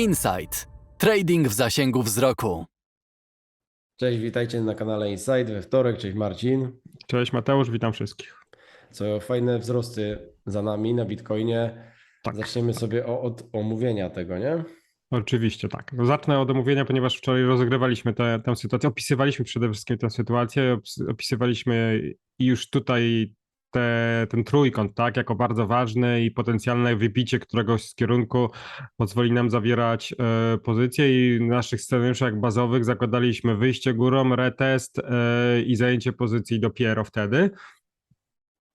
Insight. Trading w zasięgu wzroku. Cześć, witajcie na kanale Inside we wtorek. Cześć Marcin. Cześć Mateusz, witam wszystkich. Co fajne wzrosty za nami na Bitcoinie. Tak. Zaczniemy sobie o, od omówienia tego, nie? Oczywiście tak. No, Zacznę od omówienia, ponieważ wczoraj rozegrywaliśmy tę, sytuację, opisywaliśmy przede wszystkim tę sytuację, opis- opisywaliśmy już tutaj te, ten trójkąt, tak, jako bardzo ważny i potencjalne wybicie któregoś z kierunku pozwoli nam zawierać e, pozycje i naszych scenariuszach bazowych zakładaliśmy wyjście górą, retest e, i zajęcie pozycji dopiero wtedy.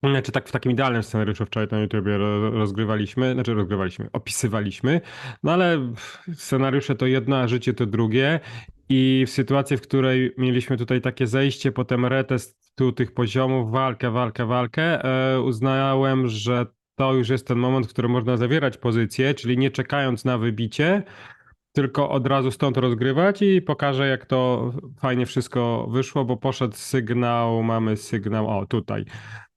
Znaczy tak w takim idealnym scenariuszu wczoraj na YouTubie ro- rozgrywaliśmy, znaczy rozgrywaliśmy, opisywaliśmy, no ale scenariusze to jedno, a życie to drugie i w sytuacji, w której mieliśmy tutaj takie zejście, potem retest tu tych poziomów, walkę, walkę, walkę, e, uznałem, że to już jest ten moment, w którym można zawierać pozycję, czyli nie czekając na wybicie, tylko od razu stąd rozgrywać i pokażę, jak to fajnie wszystko wyszło, bo poszedł sygnał, mamy sygnał, o tutaj,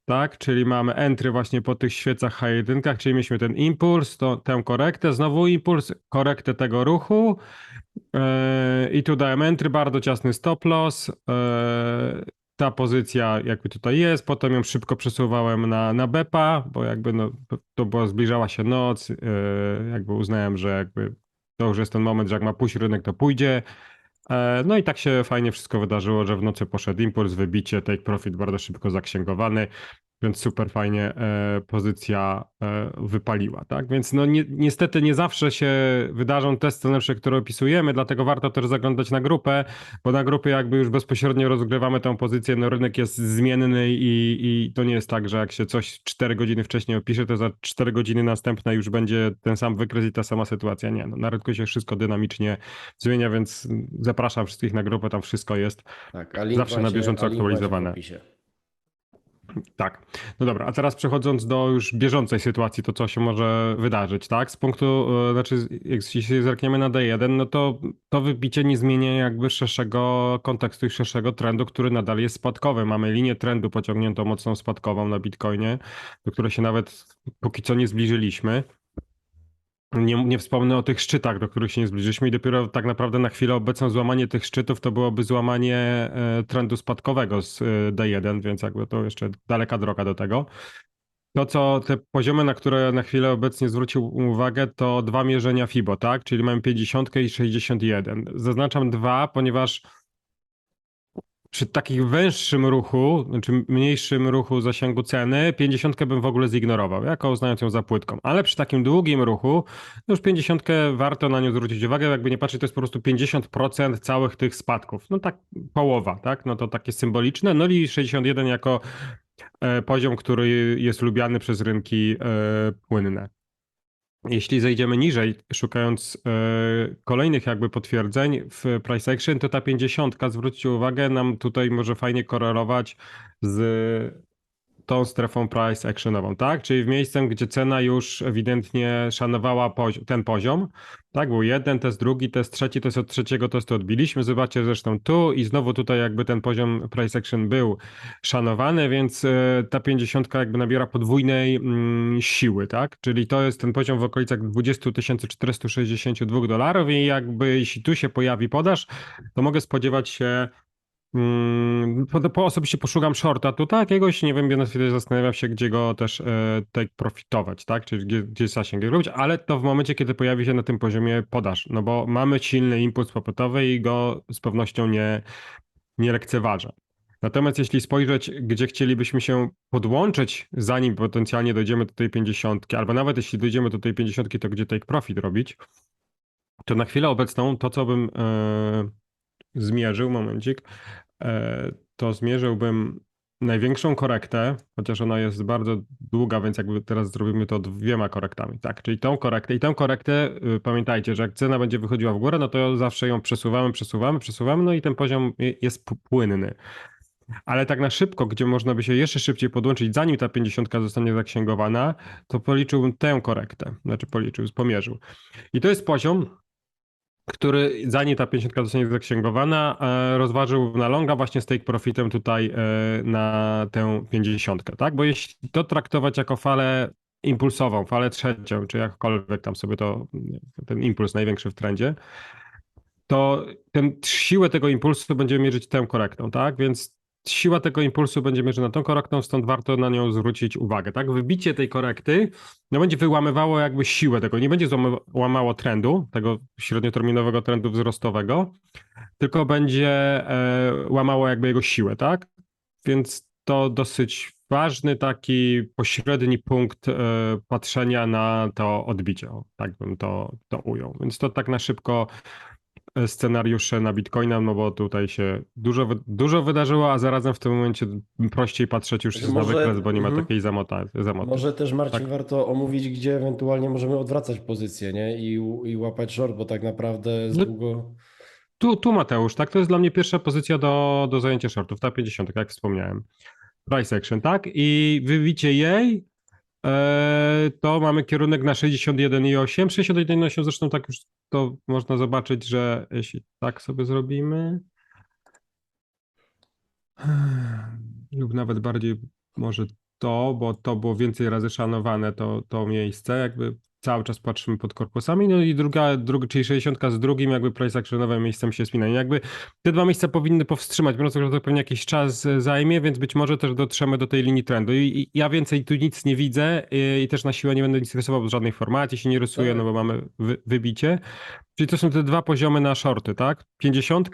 tak, czyli mamy entry właśnie po tych świecach H1, czyli mieliśmy ten impuls, to, tę korektę, znowu impuls, korektę tego ruchu. Yy, i tu dałem entry, bardzo ciasny stop loss, yy, ta pozycja jakby tutaj jest, potem ją szybko przesuwałem na, na BEPA, bo jakby no, to była, zbliżała się noc, yy, jakby uznałem, że jakby to już jest ten moment, że jak ma pójść rynek, to pójdzie. E, No i tak się fajnie wszystko wydarzyło, że w nocy poszedł impuls, wybicie, take profit bardzo szybko zaksięgowany, więc super fajnie e, pozycja e, wypaliła, tak? Więc no ni niestety nie zawsze się wydarzą te scenariusze, które opisujemy, dlatego warto też zaglądać na grupę, bo na grupie jakby już bezpośrednio rozgrywamy tę pozycję, no rynek jest zmienny i, i to nie jest tak, że jak się coś 4 godziny wcześniej opisze, to za 4 godziny następne już będzie ten sam wykres i ta sama sytuacja. Nie, no, na rynku się wszystko dynamicznie zmienia, więc zapraszam wszystkich na grupę, tam wszystko jest. Tak, Zawsze na bieżąco aktualizowane. Tak. No dobra, a teraz przechodząc do już bieżącej sytuacji, to co się może wydarzyć, tak? Z punktu, e, znaczy, jeśli się zerkniemy na D1, no to to wybicie nie zmienia jakby szerszego kontekstu i szerszego trendu, który nadal jest spadkowy. Mamy linię trendu pociągniętą mocną spadkową na Bitcoinie, do której się nawet póki co nie zbliżyliśmy. Nie, nie wspomnę o tych szczytach, do których się nie zbliżyliśmy i dopiero tak naprawdę na chwilę obecną złamanie tych szczytów to byłoby złamanie e, trendu spadkowego z e, D1, więc jakby to jeszcze daleka droga do tego. To, co te poziomy, na które na chwilę obecnie zwrócił uwagę, to dwa mierzenia FIBO, tak? Czyli mamy 50 i 61. Zaznaczam dwa, ponieważ przy takim węższym ruchu, znaczy mniejszym ruchu zasięgu ceny, 50 bym w ogóle zignorował, jako uznając ją za płytką. Ale przy takim długim ruchu, no już 50 warto na nią zwrócić uwagę, jakby nie patrzeć, to jest po prostu 50% całych tych spadków. No tak połowa, tak? No to takie symboliczne. No i 61 jako e, poziom, który jest lubiany przez rynki e, płynne. Jeśli zejdziemy niżej, szukając e, kolejnych jakby potwierdzeń w price action, to ta 50, zwróćcie uwagę, nam tutaj może fajnie korelować z tą strefą price actionową, tak? Czyli w miejscem, gdzie cena już ewidentnie szanowała pozi- ten poziom, tak? Był jeden test, drugi test, trzeci test, od trzeciego testu odbiliśmy. Zobaczcie zresztą tu i znowu tutaj jakby ten poziom price action był szanowany, więc e, ta 50 jakby nabiera podwójnej mm, siły, tak? Czyli to jest ten poziom w okolicach 20 462 dolarów i jakby jeśli tu się pojawi podaż, to mogę spodziewać się Mm, po, po osobiście poszukam shorta tutaj jakiegoś, nie wiem, będę wtedy zastanawiał się, gdzie go też e, take profitować, tak, czyli gdzie, gdzie zasięg robić, ale to w momencie, kiedy pojawi się na tym poziomie podaż, no bo mamy silny impuls popytowy i go z pewnością nie, nie lekceważę. Natomiast jeśli spojrzeć, gdzie chcielibyśmy się podłączyć, zanim potencjalnie dojdziemy do tej 50, albo nawet jeśli dojdziemy do tej 50, to gdzie take profit robić, to na chwilę obecną to, co bym e, zmierzył, momencik, e, to zmierzyłbym największą korektę, chociaż ona jest bardzo długa, więc jakby teraz zrobimy to dwiema korektami, tak, czyli tą korektę i tę korektę, y, pamiętajcie, że jak cena będzie wychodziła w górę, no to zawsze ją przesuwamy, przesuwamy, przesuwamy, no i ten poziom je- jest płynny. Ale tak na szybko, gdzie można by się jeszcze szybciej podłączyć, zanim ta 50 zostanie zaksięgowana, to policzyłbym tę korektę, znaczy policzył, pomierzył. I to jest poziom, który zanim ta 50 zostanie zaksięgowana, e, rozważył na longa właśnie z take profitem tutaj e, na tę 50, tak? Bo jeśli to traktować jako falę impulsową, falę trzecią, czy jakkolwiek tam sobie to, ten impuls największy w trendzie, to ten, siłę tego impulsu będziemy mierzyć tą korektą, tak? Więc siła tego impulsu będzie mierzona tą korektą, stąd warto na nią zwrócić uwagę, tak? Wybicie tej korekty no będzie wyłamywało jakby siłę tego, nie będzie łamało trendu, tego średnioterminowego trendu wzrostowego, tylko będzie e, łamało jakby jego siłę, tak? Więc to dosyć ważny taki pośredni punkt e, patrzenia na to odbicie, tak bym to, to ujął. Więc to tak na szybko scenariusze na Bitcoina, no bo tutaj się dużo, dużo wydarzyło, a zarazem w tym momencie prościej patrzeć już jest na wykres, bo nie ma mhm. takiej zamota, zamoty. Może też Marcin Tak. warto omówić, gdzie ewentualnie możemy odwracać pozycję, nie? I, i łapać short, bo tak naprawdę z No- długo... Tu, tu Mateusz, tak? To jest dla mnie pierwsza pozycja do, do zajęcia shortów, ta 50, jak wspomniałem. Price action, tak? I wybicie jej, e, to mamy kierunek na 61,8. 61,8 zresztą tak już to można zobaczyć, że jeśli tak sobie zrobimy, lub nawet bardziej może to, bo to było więcej razy szanowane, to, to miejsce, jakby cały czas patrzymy pod korpusami, no i druga, druga czyli 60 z drugim jakby price actionowym miejscem się spinają. Jakby te dwa miejsca powinny powstrzymać, biorąc pod uwagę, że to pewnie jakiś czas zajmie, więc być może też dotrzemy do tej linii trendu. I, i ja więcej tu nic nie widzę i, i też na siłę nie będę nic rysował w żadnej formacie, się nie rysuję, Tak. no bo mamy wy, wybicie. Czyli to są te dwa poziomy na shorty, tak? 50,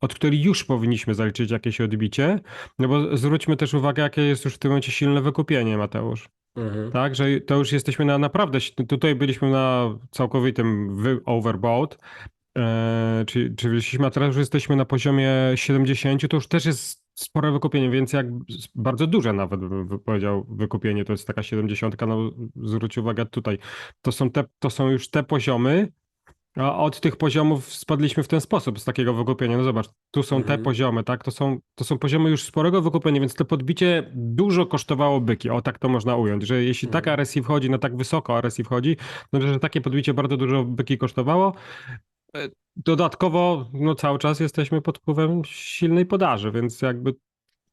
od której już powinniśmy zaliczyć jakieś odbicie, no bo zwróćmy też uwagę, jakie jest już w tym momencie silne wykupienie, Mateusz. Mhm. Tak, że to już jesteśmy na naprawdę, tutaj byliśmy na całkowitym overbought, e, czyli, czyli wyszliśmy, a teraz już jesteśmy na poziomie 70, to już też jest spore wykupienie, więc jak bardzo duże nawet bym powiedział wykupienie, to jest taka 70, no zwróć uwagę tutaj, to są, te, to są już te poziomy, a od tych poziomów spadliśmy w ten sposób, z takiego wykupienia. No zobacz, tu są te Mhm. poziomy, tak? To są, to są poziomy już sporego wykupienia, więc to podbicie dużo kosztowało byki. O, tak to można ująć, że jeśli Mhm. taka RSI wchodzi, no tak wysoko RSI wchodzi, no że takie podbicie bardzo dużo byki kosztowało. E, Dodatkowo, no cały czas jesteśmy pod wpływem silnej podaży, więc jakby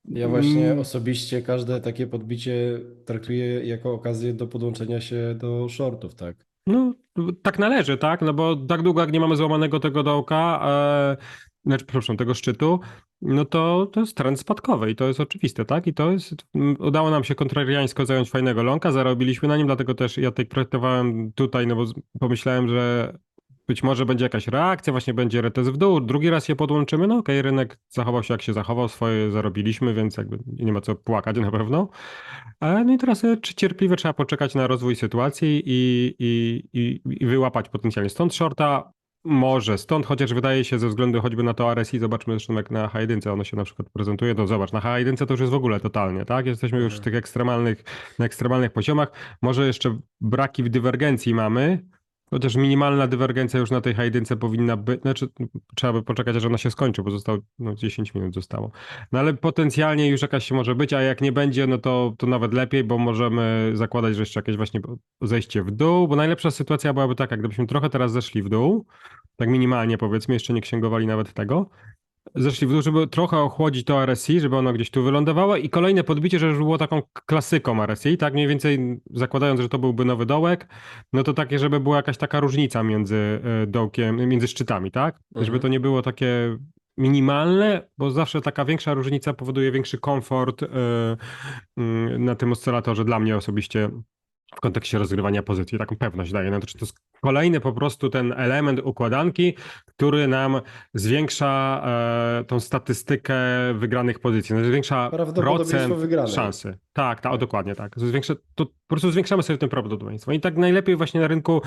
Ja właśnie Mm. osobiście każde takie podbicie traktuję jako okazję do podłączenia się do shortów, tak? No, tak należy, tak? No bo tak długo jak nie mamy złamanego tego dołka, e, znaczy, przepraszam, tego szczytu, no to to jest trend spadkowy i to jest oczywiste, tak? I to jest, udało nam się kontrariańsko zająć fajnego lonka, zarobiliśmy na nim, dlatego też ja tak projektowałem tutaj, no bo pomyślałem, że być może będzie jakaś reakcja, właśnie będzie retest w dół, drugi raz je podłączymy, no okej, rynek zachował się jak się zachował, swoje zarobiliśmy, więc jakby nie ma co płakać na pewno. E, No i teraz e, czy cierpliwie trzeba poczekać na rozwój sytuacji i, i, i, i wyłapać potencjalnie stąd shorta, może stąd, chociaż wydaje się ze względu choćby na to RSI, zobaczmy zresztą jak na H1 ono się na przykład prezentuje, no zobacz, na H1 to już jest w ogóle totalnie, tak? Jesteśmy już w Mhm. tych ekstremalnych, na ekstremalnych poziomach, może jeszcze braki w dywergencji mamy, chociaż minimalna dywergencja już na tej H1 powinna być, znaczy trzeba by poczekać, aż ona się skończy, bo zostało, no 10 minut zostało. No ale potencjalnie już jakaś może być, a jak nie będzie, no to, to nawet lepiej, bo możemy zakładać, że jeszcze jakieś właśnie zejście w dół, bo najlepsza sytuacja byłaby taka, gdybyśmy trochę teraz zeszli w dół, tak minimalnie powiedzmy, jeszcze nie księgowali nawet tego, zeszli w dół, żeby trochę ochłodzić to RSI, żeby ono gdzieś tu wylądowało i kolejne podbicie, że już było taką klasyką RSI, tak mniej więcej zakładając, że to byłby nowy dołek, no to takie, żeby była jakaś taka różnica między e, dołkiem, między szczytami, tak? Mhm. Żeby to nie było takie minimalne, bo zawsze taka większa różnica powoduje większy komfort e, mm, na tym oscylatorze dla mnie osobiście w kontekście rozgrywania pozycji, taką pewność daje. No to, to jest kolejny po prostu ten element układanki, który nam zwiększa e, tą statystykę wygranych pozycji, no, zwiększa Prawdopodobieństwo procent wygranej. szansy. Tak, tak, o, dokładnie tak. Zwiększa, to po prostu zwiększamy sobie tym prawdopodobieństwo. I tak najlepiej właśnie na rynku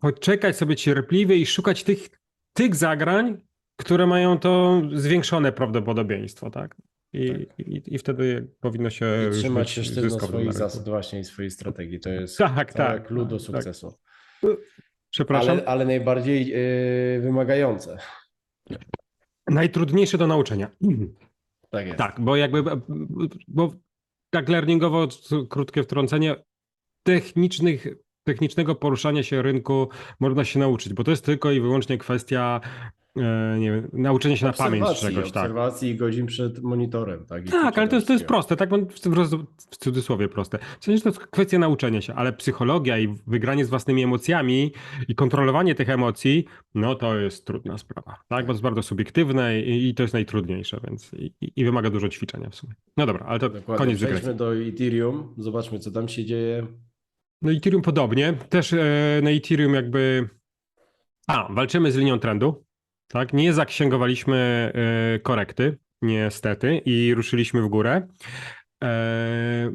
poczekać sobie cierpliwie i szukać tych, tych zagrań, które mają to zwiększone prawdopodobieństwo, tak? I, i, i wtedy powinno się I trzymać się sztywno swoich zasad właśnie i swojej strategii. To jest Tak, całe tak, clue do tak, tak. sukcesu. Przepraszam. Ale, ale najbardziej yy, wymagające. Najtrudniejsze do nauczenia. Tak jest. Tak, bo jakby, bo tak learningowo, krótkie wtrącenie, technicznych, technicznego poruszania się rynku można się nauczyć, bo to jest tylko i wyłącznie kwestia nie wiem, nauczenie się na pamięć Obserwacji, czegoś, tak. obserwacji i godzin przed monitorem. Tak, Tak, ale to jest, to jest proste, tak w cudzysłowie proste. W sensie, to jest kwestia nauczenia się, ale psychologia i wygranie z własnymi emocjami i kontrolowanie tych emocji, no to jest trudna sprawa, tak? Bo to jest bardzo subiektywne i, i to jest najtrudniejsze, więc i, i- wymaga dużo ćwiczenia w sumie. No dobra, ale to Dokładnie. koniec Przejdźmy do Ethereum, zobaczmy co tam się dzieje. No Ethereum podobnie, też e, na Ethereum jakby, a, walczymy z linią trendu, tak? Nie zaksięgowaliśmy e, korekty, niestety, i ruszyliśmy w górę. E,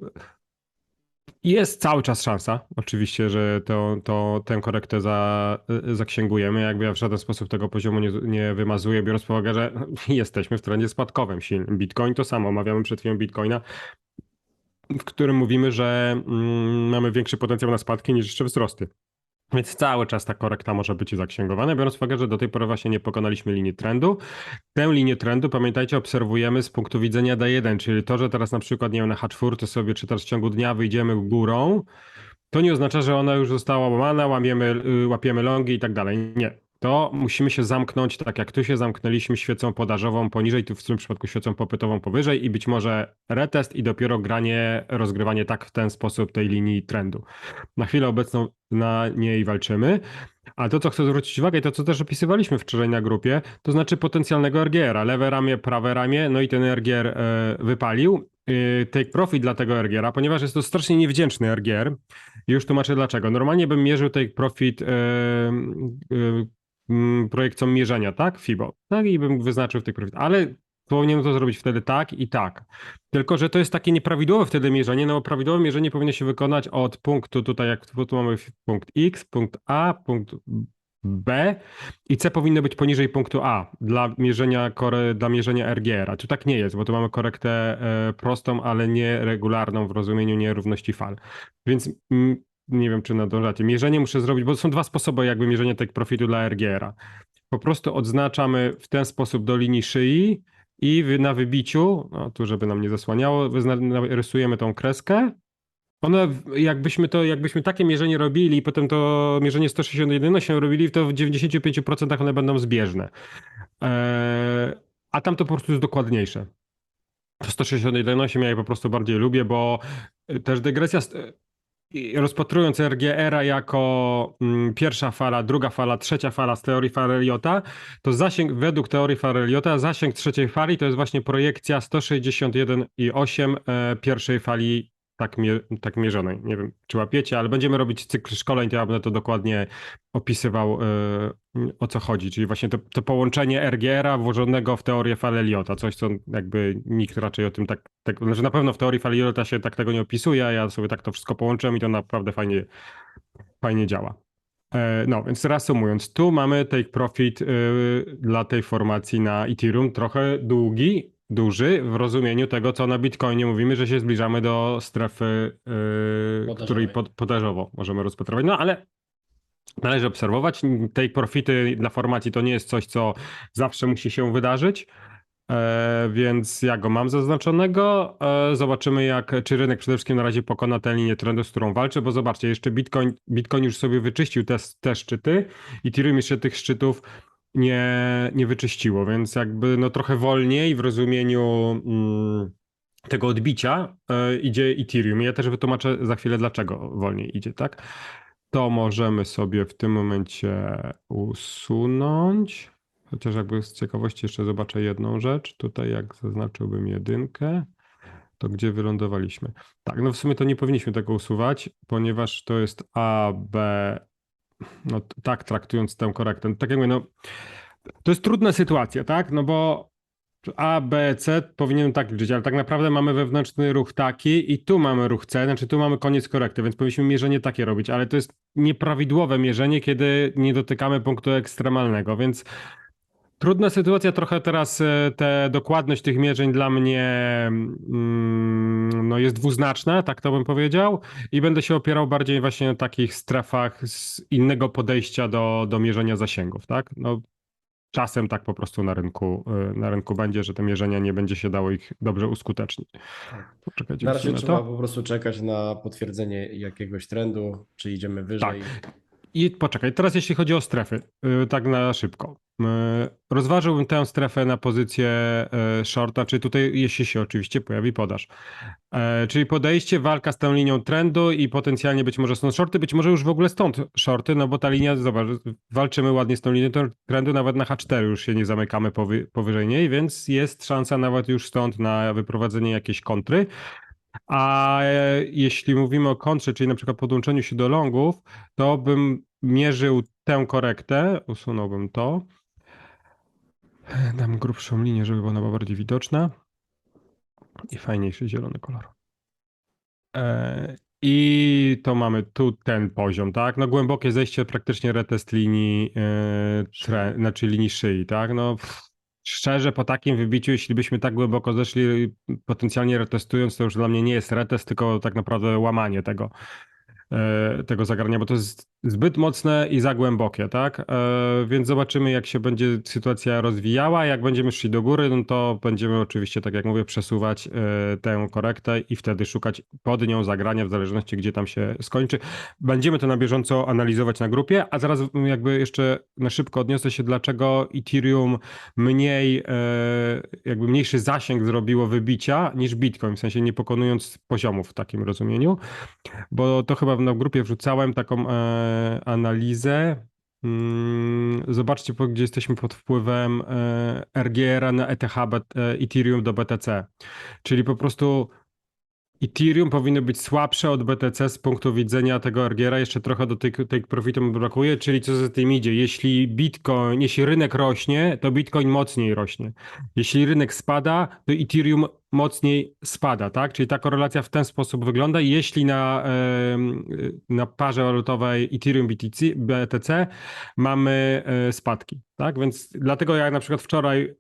Jest cały czas szansa, oczywiście, że to, to tę korektę za, zaksięgujemy. Jakby ja w żaden sposób tego poziomu nie, nie wymazuję, biorąc pod uwagę, że jesteśmy w trendzie spadkowym. Bitcoin to samo, omawiamy przed chwilą Bitcoina, w którym mówimy, że mm, mamy większy potencjał na spadki niż jeszcze wzrosty. Więc cały czas ta korekta może być zaksięgowana, biorąc uwagę, że do tej pory właśnie nie pokonaliśmy linii trendu. Tę linię trendu, pamiętajcie, obserwujemy z punktu widzenia D1, czyli to, że teraz na przykład, nie wiem, na H4 sobie czytasz w ciągu dnia wyjdziemy górą, to nie oznacza, że ona już została łamana, y, łapiemy longi i tak dalej. Nie. To musimy się zamknąć tak, jak tu się zamknęliśmy świecą podażową poniżej, tu w tym przypadku świecą popytową powyżej i być może retest i dopiero granie, rozgrywanie tak w ten sposób tej linii trendu. Na chwilę obecną na niej walczymy. A to, co chcę zwrócić uwagę i to, co też opisywaliśmy wczoraj na grupie, to znaczy potencjalnego RGR-a. Lewe ramię, prawe ramię, no i ten RGR e, wypalił. E, take profit dla tego RGR-a, ponieważ jest to strasznie niewdzięczny RGR. Już tłumaczę dlaczego. Normalnie bym mierzył take profit e, projekcją mierzenia, tak? FIBO. Tak i bym wyznaczył take profit. Ale powinienem to zrobić wtedy tak i tak. Tylko, że to jest takie nieprawidłowe wtedy mierzenie, no bo prawidłowe mierzenie powinno się wykonać od punktu tutaj, jak tu mamy punkt X, punkt A, punkt B i C powinno być poniżej punktu A dla mierzenia, dla mierzenia RGR-a. Tu tak nie jest, bo tu mamy korektę e, prostą, ale nie regularną w rozumieniu nierówności fal. Więc mm, nie wiem, czy nadążacie. Mierzenie muszę zrobić, bo są dwa sposoby jakby mierzenia tego profitu dla RGR-a. Po prostu odznaczamy w ten sposób do linii szyi i na wybiciu, no tu żeby nam nie zasłaniało, rysujemy tą kreskę. One, jakbyśmy to, jakbyśmy takie mierzenie robili i potem to mierzenie 161 się robili, to w 95% one będą zbieżne. Eee, a tam to po prostu jest dokładniejsze. To 161 się ja po prostu bardziej lubię, bo też dygresja, rozpatrując RGR-a jako mm, pierwsza fala, druga fala, trzecia fala z teorii Fareliota, to zasięg, według teorii Fareliota, zasięg trzeciej fali to jest właśnie projekcja 161,8 e, pierwszej fali tak, mie tak mierzonej. Nie wiem, czy łapiecie, ale będziemy robić cykl szkoleń, to ja będę to dokładnie opisywał, e, o co chodzi. Czyli właśnie to, to połączenie RGR-a włożonego w teorię Fareliota, coś, co jakby nikt raczej o tym tak, tak, znaczy na pewno w teorii Fareliota się tak tego nie opisuje, a ja sobie tak to wszystko połączyłem i to naprawdę fajnie, fajnie działa. E, No, więc reasumując, tu mamy take profit y, dla tej formacji na Ethereum trochę długi, duży w rozumieniu tego, co na Bitcoinie mówimy, że się zbliżamy do strefy, y, Podażowej. której pod, podażowo możemy rozpatrywać. No ale należy obserwować. Take profity dla formacji to nie jest coś, co zawsze musi się wydarzyć. E, więc ja go mam zaznaczonego. E, zobaczymy, jak, czy rynek przede wszystkim na razie pokona tę linię trendu, z którą walczy, bo zobaczcie, jeszcze Bitcoin, Bitcoin już sobie wyczyścił te, te szczyty, Ethereum jeszcze tych szczytów nie, nie wyczyściło, więc jakby no trochę wolniej w rozumieniu mm, tego odbicia e, idzie Ethereum. Ja też wytłumaczę za chwilę, dlaczego wolniej idzie, tak? To możemy sobie w tym momencie usunąć. Chociaż jakby z ciekawości jeszcze zobaczę jedną rzecz. Tutaj jak zaznaczyłbym jedynkę, to gdzie wylądowaliśmy? Tak, no w sumie to nie powinniśmy tego usuwać, ponieważ to jest A, B, no tak traktując tę korektę. Tak jak mówię, no to jest trudna sytuacja, tak? No bo A, B, C powinien tak liczyć, ale tak naprawdę mamy wewnętrzny ruch taki i tu mamy ruch C, znaczy tu mamy koniec korekty, więc powinniśmy mierzenie takie robić, ale to jest nieprawidłowe mierzenie, kiedy nie dotykamy punktu ekstremalnego, więc trudna sytuacja trochę teraz, e, te dokładność tych mierzeń dla mnie mm, no jest dwuznaczna, tak to bym powiedział i będę się opierał bardziej właśnie na takich strefach z innego podejścia do, do mierzenia zasięgów, tak? No, czasem tak po prostu na rynku, y, na rynku będzie, że te mierzenia nie będzie się dało ich dobrze uskutecznić. Poczekajcie, Na razie wsunę trzeba to. po prostu czekać na potwierdzenie jakiegoś trendu, czy idziemy wyżej. I poczekaj, teraz jeśli chodzi o strefy, yy, tak na szybko. Yy, Rozważyłbym tę strefę na pozycję yy, shorta, czy tutaj, jeśli się oczywiście pojawi podaż. E, Czyli podejście, walka z tą linią trendu i potencjalnie być może stąd shorty, być może już w ogóle stąd shorty, no bo ta linia, zobacz, walczymy ładnie z tą linią trendu, nawet na H4 już się nie zamykamy powy, powyżej niej, więc jest szansa nawet już stąd na wyprowadzenie jakiejś kontry. A jeśli mówimy o kontrze, czyli na przykład podłączeniu się do longów, to bym mierzył tę korektę, usunąłbym to. Dam grubszą linię, żeby ona była bardziej widoczna. I fajniejszy zielony kolor. E, I to mamy tu ten poziom, tak? No głębokie zejście, praktycznie retest linii, e, tre, znaczy linii szyi, tak? No pff, szczerze po takim wybiciu, jeśli byśmy tak głęboko zeszli, potencjalnie retestując, to już dla mnie nie jest retest, tylko tak naprawdę łamanie tego, tego zagrania, bo to jest zbyt mocne i za głębokie, tak? E, Więc zobaczymy, jak się będzie sytuacja rozwijała. Jak będziemy szli do góry, no to będziemy oczywiście, tak jak mówię, przesuwać e, tę korektę i wtedy szukać pod nią zagrania, w zależności gdzie tam się skończy. Będziemy to na bieżąco analizować na grupie, a zaraz jakby jeszcze na szybko odniosę się, dlaczego Ethereum mniej, e, jakby mniejszy zasięg zrobiło wybicia niż Bitcoin, w sensie nie pokonując poziomów w takim rozumieniu, bo to chyba na grupie wrzucałem taką e, analizę. Mm, Zobaczcie, gdzie jesteśmy pod wpływem e, RGR na ETH, e, Ethereum do BTC. Czyli po prostu Ethereum powinno być słabsze od BTC z punktu widzenia tego RGR-a. Jeszcze trochę do take, take profitu brakuje, czyli co za tym idzie. Jeśli Bitcoin, jeśli rynek rośnie, to Bitcoin mocniej rośnie. Jeśli rynek spada, to Ethereum mocniej spada, tak? Czyli ta korelacja w ten sposób wygląda. Jeśli na, na parze walutowej Ethereum BTC, BTC mamy e, spadki, tak? Więc dlatego jak na przykład wczoraj,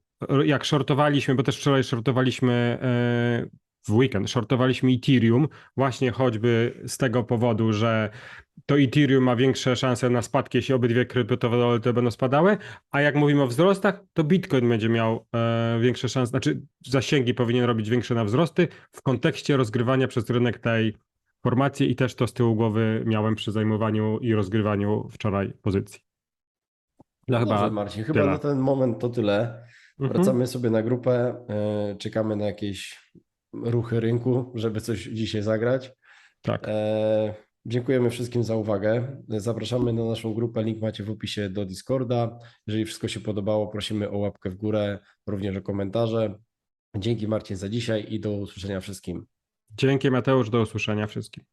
jak shortowaliśmy, bo też wczoraj shortowaliśmy e, w weekend, shortowaliśmy Ethereum właśnie choćby z tego powodu, że to Ethereum ma większe szanse na spadki, jeśli obydwie kryptowaluty będą spadały, a jak mówimy o wzrostach, to Bitcoin będzie miał e, większe szanse, znaczy zasięgi powinien robić większe na wzrosty w kontekście rozgrywania przez rynek tej formacji i też to z tyłu głowy miałem przy zajmowaniu i rozgrywaniu wczoraj pozycji. Dobrze, chyba Marcin, chyba tyle. na ten moment to tyle. Mhm. Wracamy sobie na grupę, e, czekamy na jakieś ruchy rynku, żeby coś dzisiaj zagrać. Tak. E, Dziękujemy wszystkim za uwagę. Zapraszamy na naszą grupę. Link macie w opisie do Discorda. Jeżeli wszystko się podobało, prosimy o łapkę w górę, również o komentarze. Dzięki Marcin za dzisiaj i do usłyszenia wszystkim. Dzięki Mateusz, do usłyszenia wszystkim.